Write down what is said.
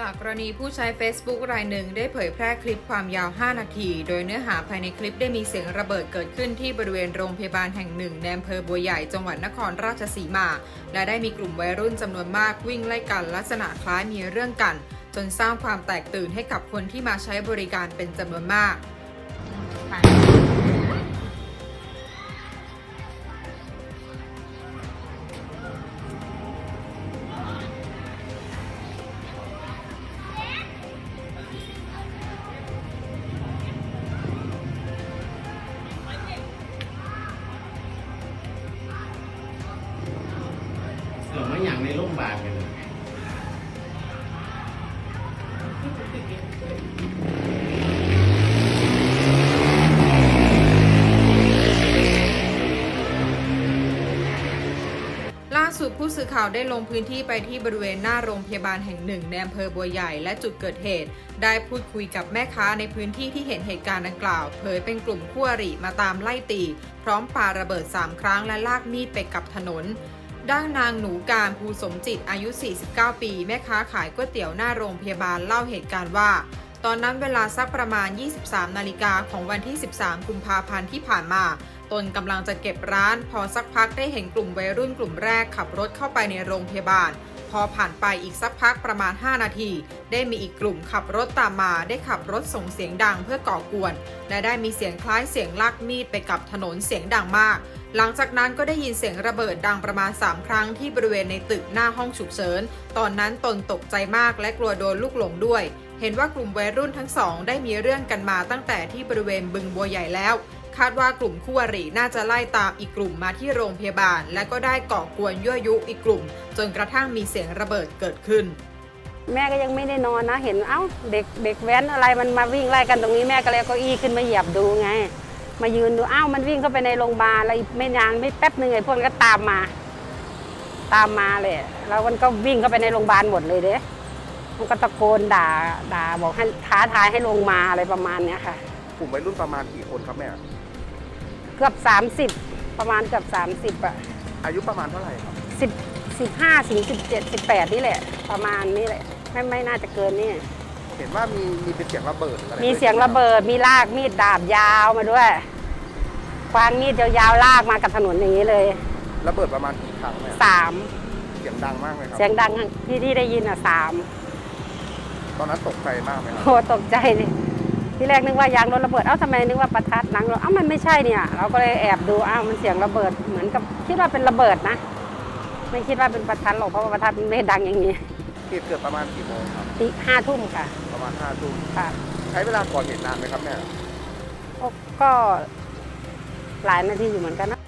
จากกรณีผู้ใช้ Facebook รายหนึ่งได้เผยแพร่คลิปความยาว 5 นาที โดยเนื้อหาภายในคลิปได้มีเสียงระเบิดเกิดขึ้นที่บริเวณโรงพยาบาลแห่งหนึ่งในอำเภอบัวใหญ่จังหวัดนครราชสีมา และได้มีกลุ่มวัยรุ่นจำนวนมากวิ่งไล่กัน ลักษณะคล้ายมีเรื่องกัน จนสร้างความแตกตื่นให้กับคนที่มาใช้บริการเป็นจำนวนมาก เออไม่อย่างในรงพยาบาทกันล่าสุดผู้สื่อข่าวได้ลงพื้นที่ไปที่บริเวณหน้าโรงพยาบาลแห่งหนึ่งในอำเภอบัวใหญ่และจุดเกิดเหตุ ได้พูดคุยกับแม่ค้าในพื้นที่ที่เห็นเหตุการณ์ดังกล่าว เผยเป็นกลุ่มคู่อริมาตามไล่ตี พร้อมปาระเบิด 3 ครั้งและลากมีดไปกับถนน ด้านนางหนูการภูสมจิตอายุ 49 ปี แม่ค้าขายก๋วยเตี๋ยวหน้าโรงพยาบาลเล่าเหตุการณ์ว่า ตอนนั้นเวลาสักประมาณ 23 นาฬิกาของวันที่ 13 กุมภาพันธ์ที่ผ่านมา ตนกำลังจะเก็บร้าน พอสักพักได้เห็นกลุ่มวัยรุ่นกลุ่มแรกขับรถเข้าไปในโรงพยาบาล พอผ่านไปอีกสักพักประมาณ 5 นาที ได้มีอีกกลุ่มขับรถตามมาได้ขับรถส่งเสียงดังเพื่อก่อกวน และได้มีเสียงคล้ายเสียงลากมีดไปกับถนนเสียงดังมาก หลังจากนั้นก็ได้ยินเสียงระเบิดดังประมาณ 3 ครั้งที่บริเวณในตึกหน้าห้องฉุกเฉิน ตอนนั้นตนตกใจมากและกลัวโดนลูกหลงด้วย เห็นว่ากลุ่มวัยรุ่นทั้งสองได้มีเรื่องกันมาตั้งแต่ที่บริเวณบึงบัวใหญ่แล้ว คาดว่ากลุ่มคู่อริน่าจะไล่ตามอีกกลุ่มมาที่โรงพยาบาล และก็ได้ก่อกวนยั่วยุอีกกลุ่ม จนกระทั่งมีเสียงระเบิดเกิดขึ้น แม่ก็ยังไม่ได้นอนนะ เห็นเอ้าเด็กเด็กแว้นอะไรมันมาวิ่งไล่กันตรงนี้แม่ก็เลยก้าอี้ขึ้นมาเหยียบดูไง มายืนดูอ้าวมันวิ่งเข้าไปในโรงพยาบาลแล้วอีกไม่นานไม่แป๊บหนึ่งไอ้พวกนั้นก็ตามมา ตามมาเลยแล้วมันก็วิ่งเข้าไปในโรงพยาบาลหมดเลยเด้มันก็ตะโกนด่าด่าบอกให้ท้าทายให้ลงมาอะไรประมาณเนี้ยค่ะ กลุ่มวัยรุ่นประมาณกี่คนครับแม่ เกือบ 30 ประมาณเกือบ 30 อะ อายุประมาณเท่าไหร่ครับสิบสิบห้าถึงสิบเจ็ดสิบแปดนี่แหละ ประมาณนี้แหละ ไม่ไม่น่าจะเกินนี่ เห็นว่ามีมีเป็นเสียงระเบิดอะไรมีเสียงระเบิด มีลากมีดดาบยาวมาด้วย ควางมีดยาวๆลากมากับถนนอย่างนี้เลยระเบิดประมาณกี่ครั้งแม่สามเสียงดังมากไหมครับ เสียงดังที่ที่ได้ยินอะสามตอนนั้นตกใจมากไหมครับโหตกใจเลย ที่แรกนึกว่ายางรถระเบิด เอ้าทำไมนึกว่าประทัดหนังรถเอ้ามันไม่ใช่เนี่ย เราก็เลยแอบดูอ้าวมันเสียงระเบิด เหมือนกับคิดว่าเป็นระเบิดนะ ไม่คิดว่าเป็นประทัดหรอกเพราะว่าประทัดมันไม่ดังอย่างนี้เหตุเกิดประมาณกี่โมงครับตีห้าทุ่มค่ะ ประมาณห้าทุ่มค่ะ ใช้เวลาก่อเหตุนานไหมครับแม่ก็หลายนาทีอยู่เหมือนกันนะ